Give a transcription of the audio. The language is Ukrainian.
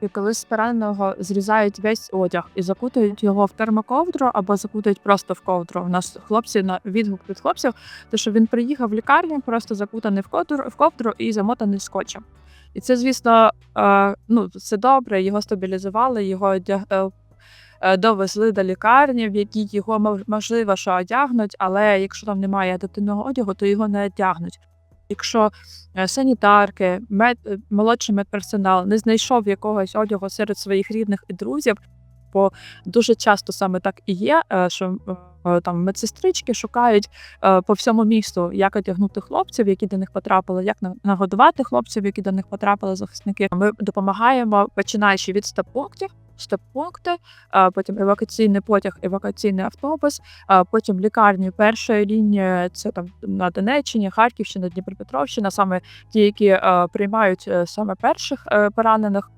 І коли з пораненого зрізають весь одяг і закутують його в термоковдру або закутують просто в ковдру. У нас хлопці на відгук від хлопців, то що він приїхав в лікарню, просто закутаний в ковдру, в ковдру і замотаний скотчем. І це, звісно, е, ну це добре. Його стабілізували, його одяг. е, е, Довезли до лікарні, в якій його можливо, що одягнуть, але якщо там немає адаптивного одягу, то його не одягнуть. Якщо е, санітарки, мед, е, молодший медперсонал не знайшов якогось одягу серед своїх рідних і друзів, бо дуже часто саме так і є, е, що там медсестрички шукають по всьому місту, як одягнути хлопців, які до них потрапили, як нагодувати хлопців, які до них потрапили захисники. Ми допомагаємо, починаючи від степ-пунктів, степ-пункти, е, потім евакуаційний потяг, евакуаційний автобус, потім лікарні першої лінії це там на Донеччині, Харківщина, Дніпропетровщина, саме ті, які приймають е, саме перших е, поранених.